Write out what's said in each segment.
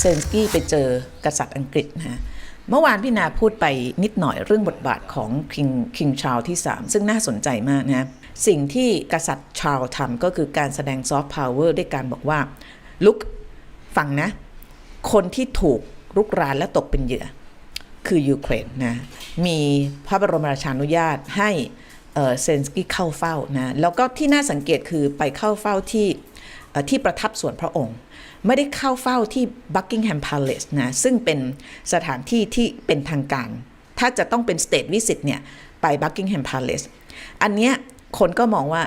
เซนสกี้ไปเจอกษัตริย์อังกฤษนะฮะเมื่อวานพี่นาพูดไปนิดหน่อยเรื่องบทบาทของคิงคิงชา l ที่ 3 ซึ่งน่าสนใจมากนะสิ่งที่กษัตริย์ชา l ทำก็คือการแสดงซอฟต์พาวเวอร์ด้วยการบอกว่า ลุกฟังนะ คนที่ถูกรุกรานและตกเป็นเหยื่อ คือยูเครนนะ มีพระบรมราชานุญาตให้เซนสกี้เข้าเฝ้านะ แล้วก็ที่น่าสังเกตคือไปเข้าเฝ้าที่ ที่ประทับส่วนพระองค์ ไม่ได้เข้าเฝ้าที่บักกิงแฮมพาเลสนะซึ่งเป็นสถานที่ที่เป็นทางการ ถ้าจะต้องเป็นสเตทวิสิตเนี่ยไปบักกิงแฮมพาเลสอันเนี้ยคนก็มองว่า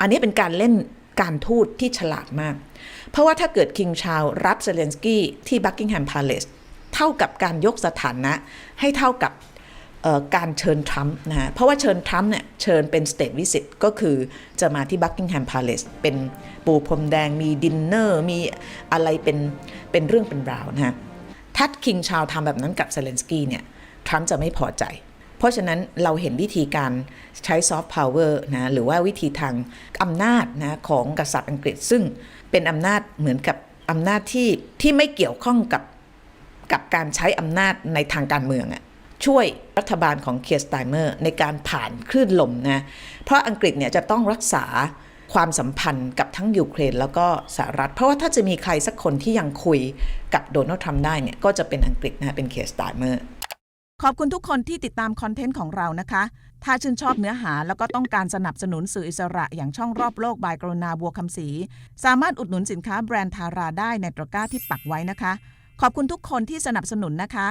อันนี้เป็นการเล่นการทูตที่ฉลาดมาก เพราะว่าถ้าเกิดคิงชาวรับเซเลนสกี้ที่บักกิงแฮมพาเลสเท่ากับการยกสถานะให้เท่ากับ การเชิญทรัมป์นะฮะเพราะว่าเชิญทรัมป์เนี่ยเชิญเป็นสเตทวิสิตก็คือจะมาที่บักกิงแฮมพาเลสเป็นปูพรมแดงมีดินเนอร์ มีอะไรเป็นเป็นเรื่องเป็นราวนะฮะถ้าคิงชาวทำแบบนั้นกับเซเลนสกี้เนี่ยทรัมป์จะไม่พอใจ เพราะฉะนั้นเราเห็นวิธีการใช้ซอฟต์พาวเวอร์นะหรือว่าวิธีทางอำนาจนะของกษัตริย์อังกฤษ ซึ่งเป็นอำนาจเหมือนกับอำนาจที่ที่ไม่เกี่ยวข้องกับกับการใช้อำนาจในทางการเมืองอะ ช่วยรัฐบาลของเคียร์สไตเมอร์ในการผ่านคลื่นลมนะ เพราะอังกฤษเนี่ยจะต้องรักษาความสัมพันธ์กับทั้งยูเครนแล้วก็สหรัฐ เพราะว่าถ้าจะมีใครสักคนที่ยังคุยกับโดนัลด์ทรัมป์ได้เนี่ยก็จะเป็นอังกฤษนะเป็นเคียร์สไตเมอร์ขอบคุณทุกคนที่ติดตามคอนเทนต์ของเรานะคะ ถ้าชื่นชอบเนื้อหาแล้วก็ต้องการสนับสนุนสื่ออิสระอย่างช่องรอบโลกบายกรุณาบัวคำศรีสามารถอุดหนุนสินค้าแบรนด์ทาราได้ในตะกร้าที่ปักไว้นะคะ ขอบคุณทุกคนที่สนับสนุนนะคะ